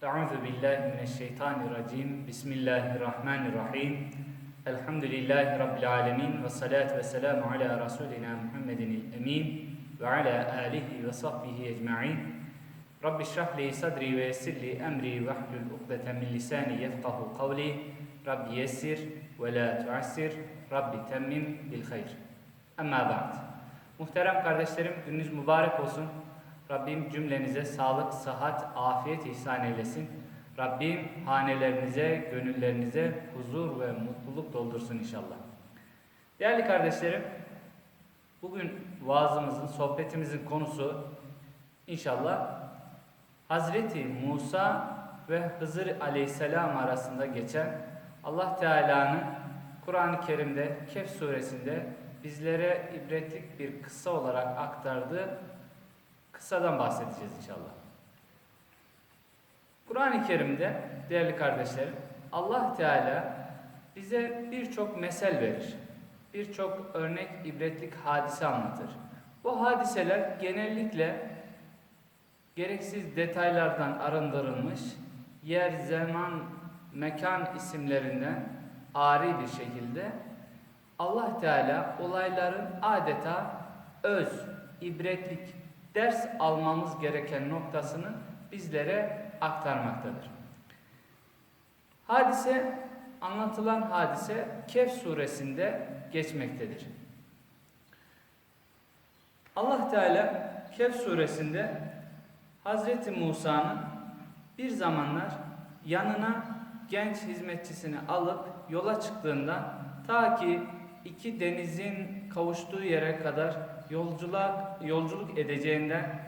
أعوذ بالله من الشيطان الرجيم بسم الله الرحمن الرحيم الحمد لله رب العالمين والصلاة والسلام على رسولنا محمد الأمين وعلى آله وصحبه أجمعين رب اشرح لي صدري ويسر لي أمري واحلل عقدة من لساني يفقه قولي رب يسر ولا تعسر رب تمم بالخير أما بعد ba'd. Muhterem kardeşlerim gününüz mübarek olsun. Rabbim cümlenize sağlık, sıhhat, afiyet ihsan eylesin. Rabbim hanelerinize, gönüllerinize huzur ve mutluluk doldursun inşallah. Değerli kardeşlerim, bugün vaazımızın, sohbetimizin konusu inşallah Hazreti Musa ve Hızır Aleyhisselam arasında geçen Allah Teala'nın Kur'an-ı Kerim'de Kehf suresinde bizlere ibretlik bir kıssa olarak aktardığı kıssadan bahsedeceğiz inşallah. Kur'an-ı Kerim'de değerli kardeşlerim Allah Teala bize birçok mesel verir. Birçok örnek ibretlik hadise anlatır. Bu hadiseler genellikle gereksiz detaylardan arındırılmış, yer, zaman, mekan isimlerinden ari bir şekilde Allah Teala olayların adeta öz, ibretlik, ders almamız gereken noktasını bizlere aktarmaktadır. Hadise, anlatılan hadise Kehf suresinde geçmektedir. Allah Teala Kehf suresinde Hazreti Musa'nın bir zamanlar yanına genç hizmetçisini alıp yola çıktığında ta ki iki denizin kavuştuğu yere kadar yolculuğa yolculuk edeceğinden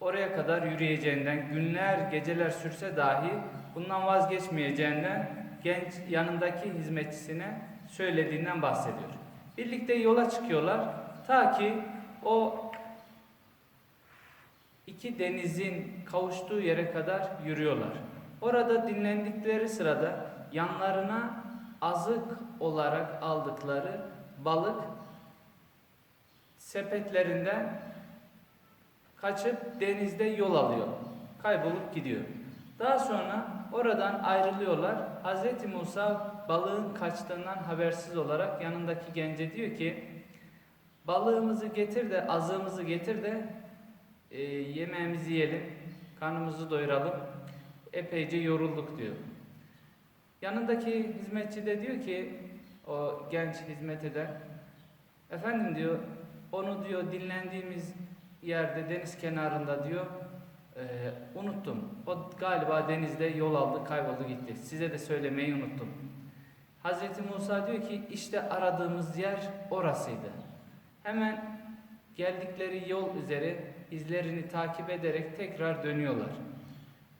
oraya kadar yürüyeceğinden günler geceler sürse dahi bundan vazgeçmeyeceğinden genç yanındaki hizmetçisine söylediğinden bahsediyor. Birlikte yola çıkıyorlar ta ki o iki denizin kavuştuğu yere kadar yürüyorlar. Orada dinlendikleri sırada yanlarına azık olarak aldıkları balık sepetlerinden kaçıp denizde yol alıyor. Kaybolup gidiyor. Daha sonra oradan ayrılıyorlar. Hz. Musa balığın kaçtığından habersiz olarak yanındaki gence diyor ki balığımızı getir de azığımızı getir de e, yemeğimizi yiyelim, karnımızı doyuralım. Epeyce yorulduk diyor. Yanındaki hizmetçi de diyor ki o genç hizmet eden efendim diyor onu diyor dinlendiğimiz yerde deniz kenarında diyor e, unuttum. O galiba denizde yol aldı kayboldu gitti. Size de söylemeyi unuttum. Hazreti Musa diyor ki işte aradığımız yer orasıydı. Hemen geldikleri yol üzere izlerini takip ederek tekrar dönüyorlar.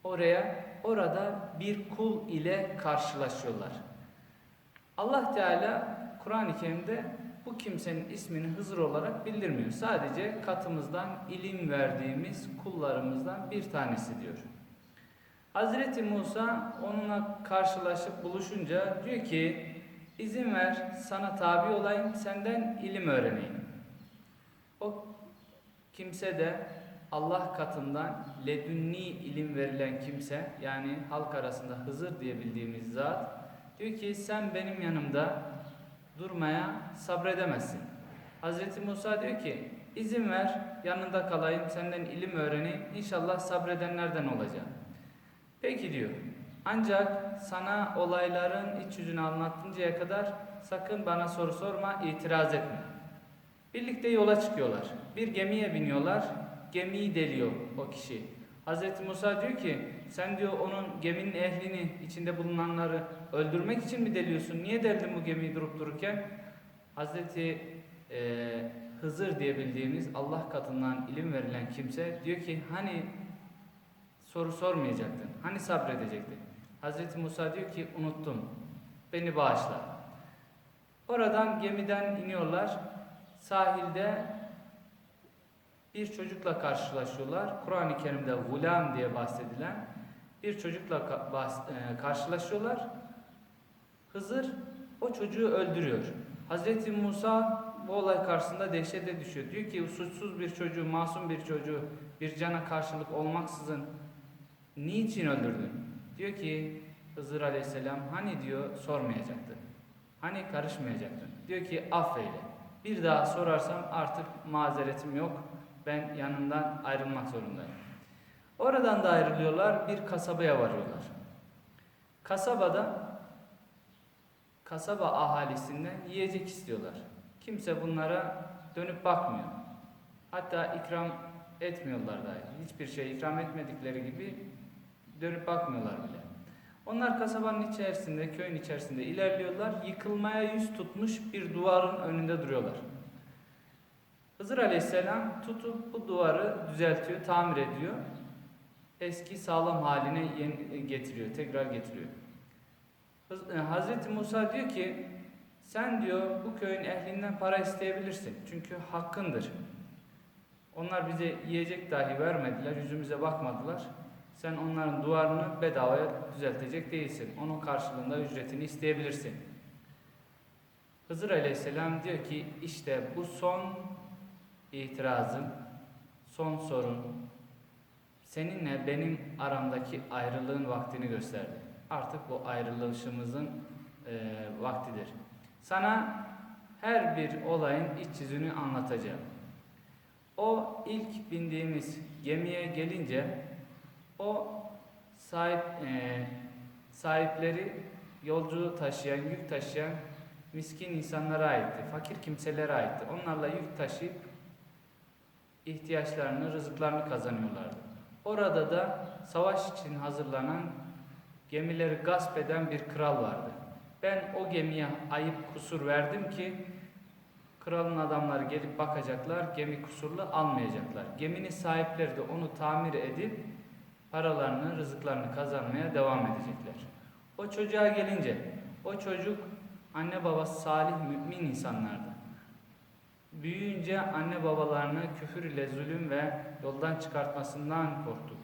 Oraya orada bir kul ile karşılaşıyorlar. Allah Teala Kur'an-ı Kerim'de bu kimsenin ismini Hızır olarak bildirmiyor. Sadece katımızdan ilim verdiğimiz kullarımızdan bir tanesi diyor. Hazreti Musa onunla karşılaşıp buluşunca diyor ki izin ver sana tabi olayım senden ilim öğreneyim. O kimse de Allah katından ledünni ilim verilen kimse yani halk arasında Hızır diye bildiğimiz zat diyor ki sen benim yanımda durmaya sabredemezsin. Hazreti Musa diyor ki izin ver yanında kalayım senden ilim öğreneyim inşallah sabredenlerden olacağım. Peki diyor ancak sana olayların iç yüzünü anlatıncaya kadar sakın bana soru sorma itiraz etme. Birlikte yola çıkıyorlar. Bir gemiye biniyorlar. Gemiyi deliyor o kişi. Hazreti Musa diyor ki sen diyor onun geminin ehlini içinde bulunanları öldürmek için mi deliyorsun? Niye deldin bu gemiyi durup dururken? Hazreti e, Hızır diye bildiğimiz Allah katından ilim verilen kimse diyor ki hani soru sormayacaktın? Hani sabredecektin? Hazreti Musa diyor ki unuttum. Beni bağışla. Oradan gemiden iniyorlar. Sahilde bir çocukla karşılaşıyorlar. Kur'an-ı Kerim'de gulam diye bahsedilen bir çocukla e, karşılaşıyorlar. Hızır o çocuğu öldürüyor. Hazreti Musa bu olay karşısında dehşete düşüyor. Diyor ki suçsuz bir çocuğu, masum bir çocuğu bir cana karşılık olmaksızın Niçin öldürdün? Diyor ki Hızır Aleyhisselam hani diyor sormayacaktın. Hani karışmayacaktın. Diyor ki affeyle. Bir daha sorarsam artık mazeretim yok. Ben yanından ayrılmak zorundayım. Oradan da ayrılıyorlar. Bir kasabaya varıyorlar. Kasabada kasaba ahalisinden yiyecek istiyorlar. Kimse bunlara dönüp bakmıyor. Hatta ikram etmiyorlar dahi. Hiçbir şey ikram etmedikleri gibi dönüp bakmıyorlar bile. Onlar kasabanın içerisinde, köyün içerisinde ilerliyorlar. Yıkılmaya yüz tutmuş bir duvarın önünde duruyorlar. Hızır Aleyhisselam tutup bu duvarı düzeltiyor, tamir ediyor. Eski sağlam haline yeni- getiriyor, tekrar getiriyor. E, Hazreti Musa diyor ki sen diyor bu köyün ehlinden para isteyebilirsin. Çünkü hakkındır. Onlar bize yiyecek dahi vermediler, yüzümüze bakmadılar. Sen onların duvarını bedavaya düzeltecek değilsin. Onun karşılığında ücretini isteyebilirsin. Hızır Aleyhisselam diyor ki işte bu son itirazım, son sorun seninle benim aramdaki ayrılığın vaktini gösterdi. Artık bu ayrılışımızın e, vaktidir. Sana her bir olayın iç yüzünü anlatacağım. O ilk bindiğimiz gemiye gelince o sahip e, sahipleri yolcu taşıyan, yük taşıyan miskin insanlara aitti, fakir kimselere aitti. Onlarla yük taşıyıp ihtiyaçlarını, rızıklarını kazanıyorlardı. Orada da savaş için hazırlanan gemileri gasp eden bir kral vardı. Ben o gemiye ayıp kusur verdim ki kralın adamları gelip bakacaklar, gemi kusurlu almayacaklar. Geminin sahipleri de onu tamir edip paralarını, rızıklarını kazanmaya devam edecekler. O çocuğa gelince, o çocuk anne babası salih mümin insanlardı. Büyüyünce anne babalarını küfür ile zulüm ve yoldan çıkartmasından korktuk.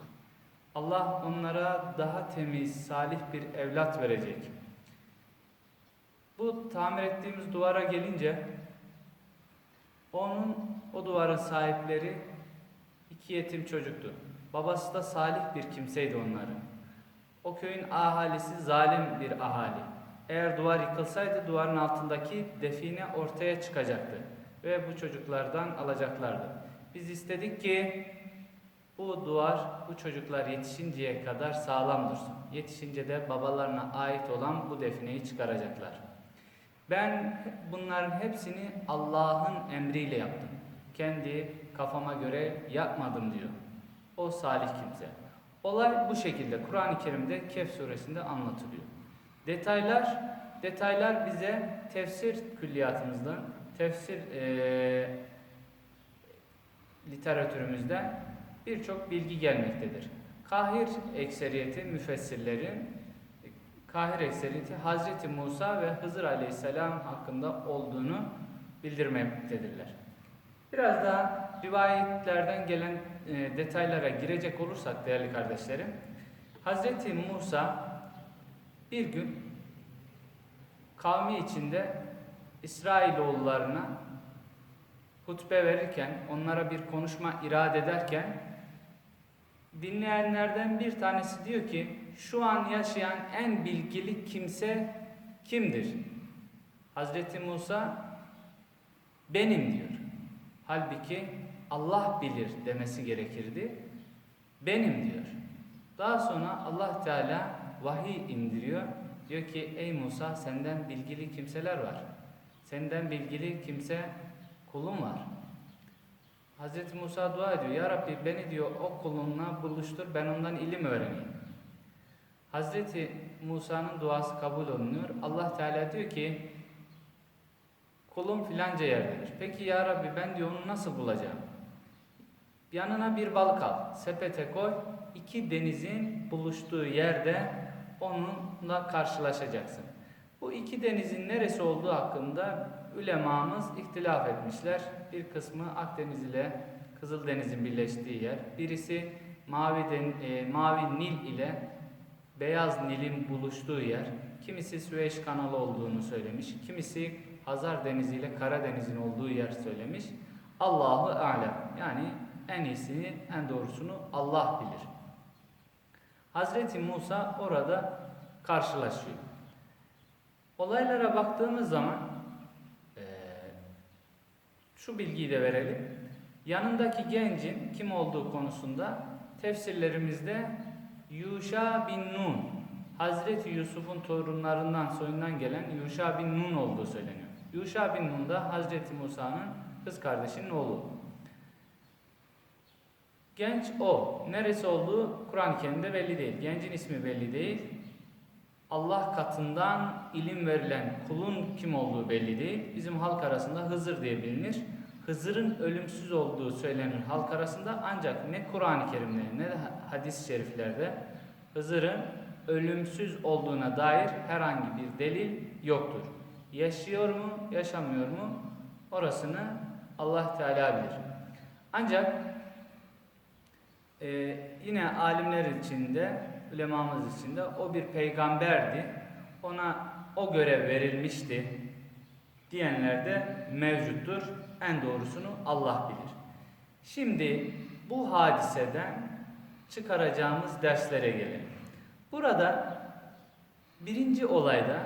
Allah onlara daha temiz, salih bir evlat verecek. Bu tamir ettiğimiz duvara gelince onun o duvarın sahipleri iki yetim çocuktu. Babası da salih bir kimseydi onların. O köyün ahalisi zalim bir ahali. Eğer duvar yıkılsaydı duvarın altındaki define ortaya çıkacaktı ve bu çocuklardan alacaklardı. Biz istedik ki bu duvar bu çocuklar yetişinceye kadar sağlam dursun. Yetişince de babalarına ait olan bu defineyi çıkaracaklar. Ben bunların hepsini Allah'ın emriyle yaptım. Kendi kafama göre yapmadım diyor. O salih kimse. Olay bu şekilde Kur'an-ı Kerim'de Kehf suresinde anlatılıyor. Detaylar detaylar bize tefsir külliyatımızdan, tefsir eee literatürümüzden birçok bilgi gelmektedir. Kahir ekseriyeti müfessirlerin Kahir ekseriyeti Hazreti Musa ve Hızır Aleyhisselam hakkında olduğunu bildirmektedirler. Biraz daha rivayetlerden gelen e, detaylara girecek olursak değerli kardeşlerim, Hazreti Musa bir gün kavmi içinde İsrailoğullarına hutbe verirken, onlara bir konuşma irade ederken dinleyenlerden bir tanesi diyor ki şu an yaşayan en bilgili kimse kimdir? Hazreti Musa benim diyor. Halbuki Allah bilir demesi gerekirdi. Benim diyor. Daha sonra Allah Teala vahiy indiriyor. Diyor ki ey Musa senden bilgili kimseler var. Senden bilgili kimse kulun var. Hazreti Musa dua ediyor. Ya Rabbi beni diyor o kulunla buluştur ben ondan ilim öğreneyim. Hazreti Musa'nın duası kabul olunuyor. Allah Teala diyor ki kulum filanca yerdedir. Peki ya Rabbi ben diyor onu nasıl bulacağım? Yanına bir balık al, sepete koy. iki denizin buluştuğu yerde onunla karşılaşacaksın. Bu iki denizin neresi olduğu hakkında ulemamız ihtilaf etmişler. Bir kısmı Akdeniz ile Kızıldeniz'in birleştiği yer. Birisi Mavi, Den, e, Mavi Nil ile Beyaz Nil'in buluştuğu yer. Kimisi Süveyş kanalı olduğunu söylemiş. Kimisi Hazar Denizi ile Karadeniz'in olduğu yer söylemiş. Allahu alem. Yani en iyisini, en doğrusunu Allah bilir. Hazreti Musa orada karşılaşıyor. Olaylara baktığımız zaman eee, şu bilgiyi de verelim. Yanındaki gencin kim olduğu konusunda tefsirlerimizde Yuşa bin Nun, Hazreti Yusuf'un torunlarından soyundan gelen Yuşa bin Nun olduğu söyleniyor. Yuşa bin Nun da Hazreti Musa'nın kız kardeşinin oğlu. Genç o. Neresi olduğu Kur'an-ı Kerim'de belli değil. Gencin ismi belli değil. Allah katından ilim verilen kulun kim olduğu belli değil. Bizim halk arasında Hızır diye bilinir. Hızır'ın ölümsüz olduğu söylenir halk arasında ancak ne Kur'an-ı Kerim'de ne de hadis-i şeriflerde Hızır'ın ölümsüz olduğuna dair herhangi bir delil yoktur. Yaşıyor mu, yaşamıyor mu? Orasını Allah Teala bilir. Ancak ee, yine alimler içinde, ulemamız içinde o bir peygamberdi. Ona o görev verilmişti diyenler de mevcuttur. En doğrusunu Allah bilir. Şimdi bu hadiseden çıkaracağımız derslere gelelim. Burada birinci olayda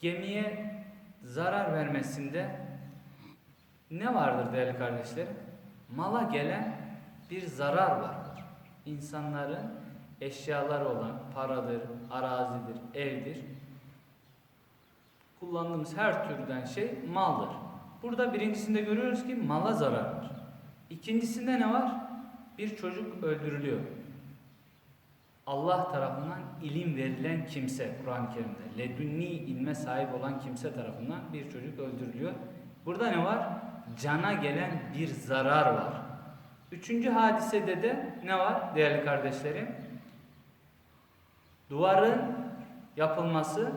gemiye zarar vermesinde ne vardır değerli kardeşlerim? Mala gelen bir zarar vardır. İnsanların eşyaları olan paradır, arazidir, evdir. Kullandığımız her türden şey maldır. Burada birincisinde görüyoruz ki mala zarar var. İkincisinde ne var? Bir çocuk öldürülüyor. Allah tarafından ilim verilen kimse Kur'an-ı Kerim'de ledünni ilme sahip olan kimse tarafından bir çocuk öldürülüyor. Burada ne var? Cana gelen bir zarar var. Üçüncü hadisede de ne var değerli kardeşlerim? Duvarın yapılması,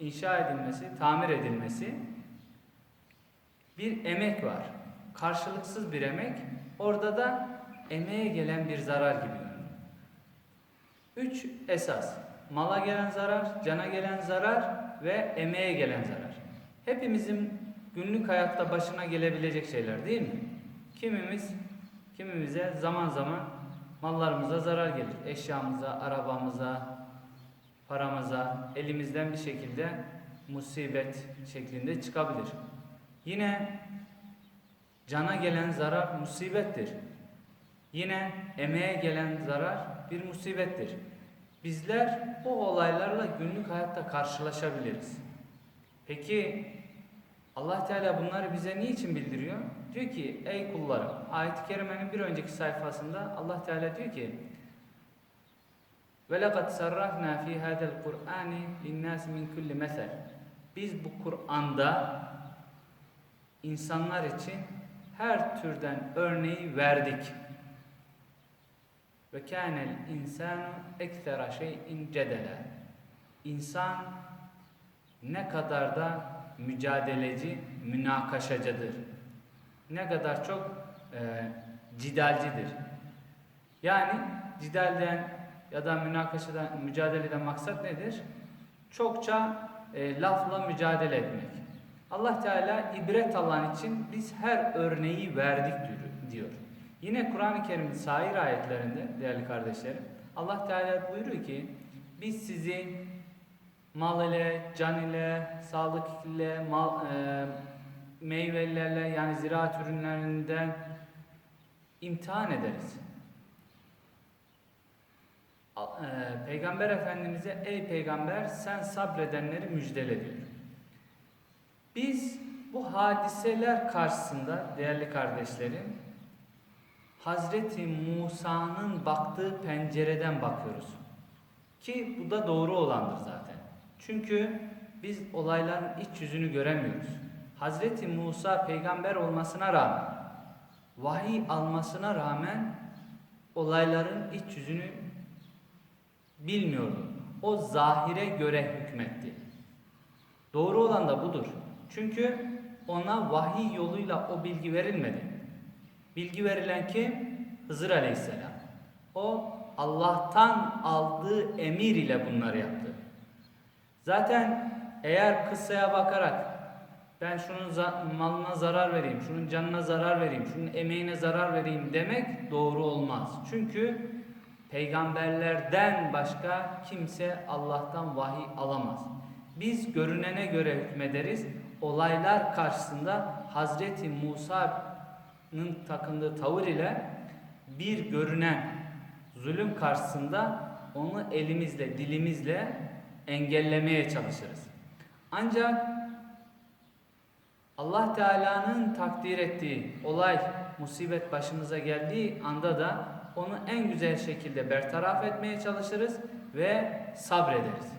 inşa edilmesi, tamir edilmesi bir emek var. Karşılıksız bir emek. Orada da emeğe gelen bir zarar gibi. Üç esas. Mala gelen zarar, cana gelen zarar ve emeğe gelen zarar. Hepimizin günlük hayatta başına gelebilecek şeyler değil mi? Kimimiz Kimimize zaman zaman mallarımıza zarar gelir. Eşyamıza, arabamıza, paramıza elimizden bir şekilde musibet şeklinde çıkabilir. Yine cana gelen zarar musibettir. Yine emeğe gelen zarar bir musibettir. Bizler bu olaylarla günlük hayatta karşılaşabiliriz. Peki Allah Teala bunları bize niçin bildiriyor? Diyor ki ey kullarım ayet-i kerimenin bir önceki sayfasında Allah Teala diyor ki ve lekad sarrafna fi hadal Kur'ani linnas min kulli mesel. Biz bu Kur'an'da insanlar için her türden örneği verdik. Ve kânel insanu ekthera şeyin cedele. İnsan ne kadar da mücadeleci, münakaşacıdır ne kadar çok e, cidalcidir. Yani cidalden ya da münakaşadan, mücadeleden maksat nedir? Çokça e, lafla mücadele etmek. Allah Teala ibret alan için biz her örneği verdik diyor. Yine Kur'an-ı Kerim'in sair ayetlerinde değerli kardeşlerim Allah Teala buyuruyor ki biz sizi mal ile, can ile, sağlık ile, mal, e, meyvelerle yani ziraat ürünlerinden imtihan ederiz. E, Peygamber Efendimiz'e ey peygamber sen sabredenleri müjdele diyor. Biz bu hadiseler karşısında değerli kardeşlerim Hazreti Musa'nın baktığı pencereden bakıyoruz. Ki bu da doğru olandır zaten. Çünkü biz olayların iç yüzünü göremiyoruz. Hazreti Musa peygamber olmasına rağmen, vahiy almasına rağmen olayların iç yüzünü bilmiyordu. O zahire göre hükmetti. Doğru olan da budur. Çünkü ona vahiy yoluyla o bilgi verilmedi. Bilgi verilen kim? Hızır Aleyhisselam. O Allah'tan aldığı emir ile bunları yaptı. Zaten eğer kıssaya bakarak ben şunun za malına zarar vereyim, şunun canına zarar vereyim, şunun emeğine zarar vereyim demek doğru olmaz. Çünkü peygamberlerden başka kimse Allah'tan vahiy alamaz. Biz görünene göre hükmederiz. Olaylar karşısında Hazreti Musa'nın takındığı tavır ile bir görünen zulüm karşısında onu elimizle, dilimizle engellemeye çalışırız. Ancak Allah Teala'nın takdir ettiği olay, musibet başımıza geldiği anda da onu en güzel şekilde bertaraf etmeye çalışırız ve sabrederiz.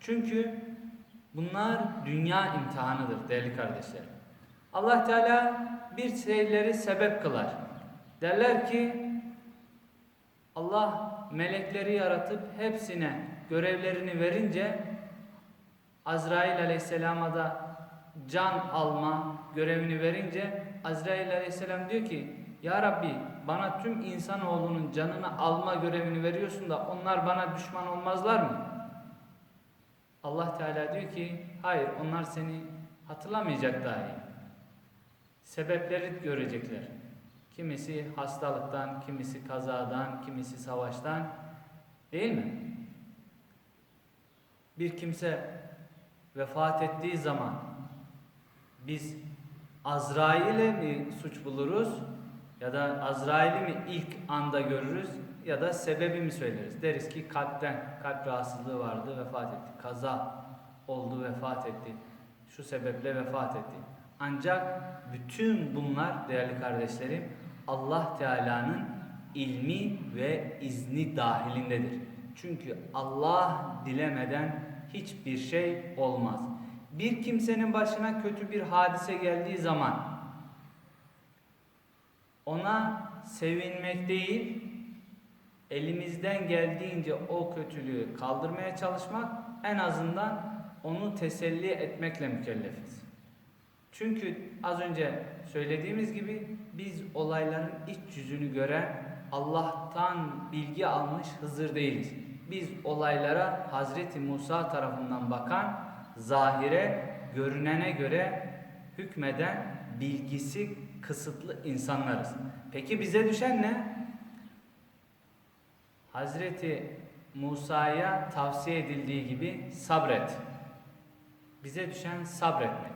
Çünkü bunlar dünya imtihanıdır değerli kardeşlerim. Allah Teala bir şeyleri sebep kılar. Derler ki Allah melekleri yaratıp hepsine görevlerini verince Azrail Aleyhisselam'a da can alma görevini verince Azrail Aleyhisselam diyor ki Ya Rabbi bana tüm insanoğlunun canını alma görevini veriyorsun da onlar bana düşman olmazlar mı? Allah Teala diyor ki hayır onlar seni hatırlamayacak dahi. Sebepleri görecekler. Kimisi hastalıktan, kimisi kazadan, kimisi savaştan değil mi? Bir kimse vefat ettiği zaman biz Azrail'e mi suç buluruz ya da Azrail'i mi ilk anda görürüz ya da sebebi mi söyleriz? Deriz ki kalpten, kalp rahatsızlığı vardı vefat etti. Kaza oldu vefat etti. Şu sebeple vefat etti. Ancak bütün bunlar değerli kardeşlerim Allah Teala'nın ilmi ve izni dahilindedir. Çünkü Allah dilemeden hiçbir şey olmaz. Bir kimsenin başına kötü bir hadise geldiği zaman ona sevinmek değil, elimizden geldiğince o kötülüğü kaldırmaya çalışmak, en azından onu teselli etmekle mükellefiz. Çünkü az önce söylediğimiz gibi biz olayların iç yüzünü gören Allah'tan bilgi almış Hızır değiliz. Biz olaylara Hazreti Musa tarafından bakan, zahire, görünene göre hükmeden bilgisi kısıtlı insanlarız. Peki bize düşen ne? Hazreti Musa'ya tavsiye edildiği gibi sabret. Bize düşen sabretmek.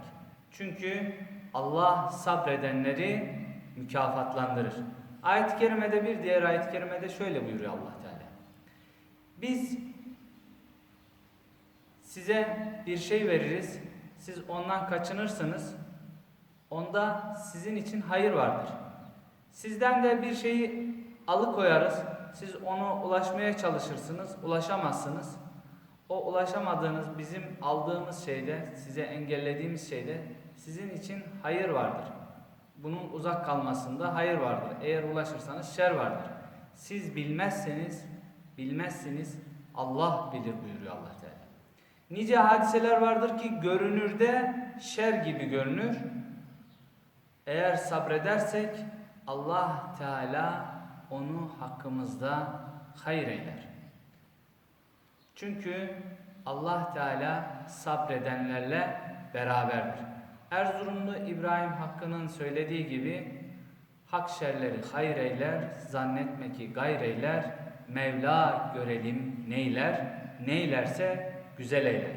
Çünkü Allah sabredenleri mükafatlandırır. Ayet-i kerimede bir diğer ayet-i kerimede şöyle buyuruyor Allah Teala. Biz size bir şey veririz. Siz ondan kaçınırsınız. Onda sizin için hayır vardır. Sizden de bir şeyi alıkoyarız. Siz ona ulaşmaya çalışırsınız. Ulaşamazsınız. O ulaşamadığınız bizim aldığımız şeyde, size engellediğimiz şeyde sizin için hayır vardır. Bunun uzak kalmasında hayır vardır. Eğer ulaşırsanız şer vardır. Siz bilmezseniz, bilmezsiniz Allah bilir buyuruyor Allah Teala. Nice hadiseler vardır ki görünürde şer gibi görünür. Eğer sabredersek Allah Teala onu hakkımızda hayır eyler. Çünkü Allah Teala sabredenlerle beraberdir. Erzurumlu İbrahim Hakkı'nın söylediği gibi hak şerleri hayır eyler, zannetme ki gayr eyler, Mevla görelim neyler, neylerse güzel eyler.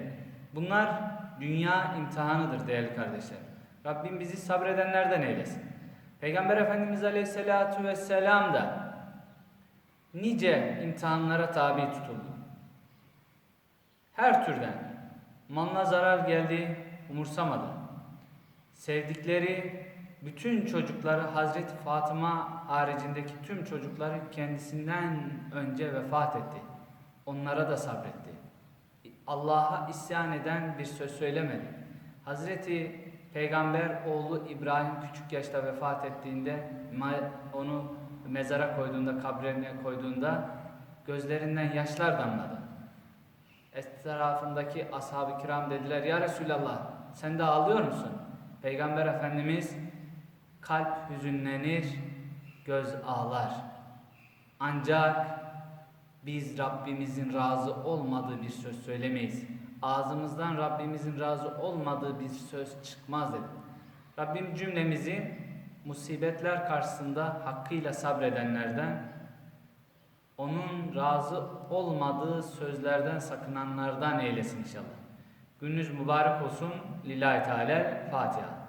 Bunlar dünya imtihanıdır değerli kardeşler. Rabbim bizi sabredenlerden eylesin. Peygamber Efendimiz Aleyhisselatü Vesselam da nice imtihanlara tabi tutuldu. Her türden malına zarar geldi, umursamadı. Sevdikleri bütün çocukları Hazreti Fatıma haricindeki tüm çocukları kendisinden önce vefat etti. Onlara da sabretti. Allah'a isyan eden bir söz söylemedi. Hazreti Peygamber oğlu İbrahim küçük yaşta vefat ettiğinde onu mezara koyduğunda, kabrine koyduğunda gözlerinden yaşlar damladı. Etrafındaki ashab-ı kiram dediler ya Resulallah sen de ağlıyor musun? Peygamber Efendimiz kalp hüzünlenir, göz ağlar. Ancak biz Rabbimizin razı olmadığı bir söz söylemeyiz. Ağzımızdan Rabbimizin razı olmadığı bir söz çıkmaz dedi. Rabbim cümlemizi musibetler karşısında hakkıyla sabredenlerden, onun razı olmadığı sözlerden sakınanlardan eylesin inşallah. Gününüz mübarek olsun. Lillahi Teala Fatiha.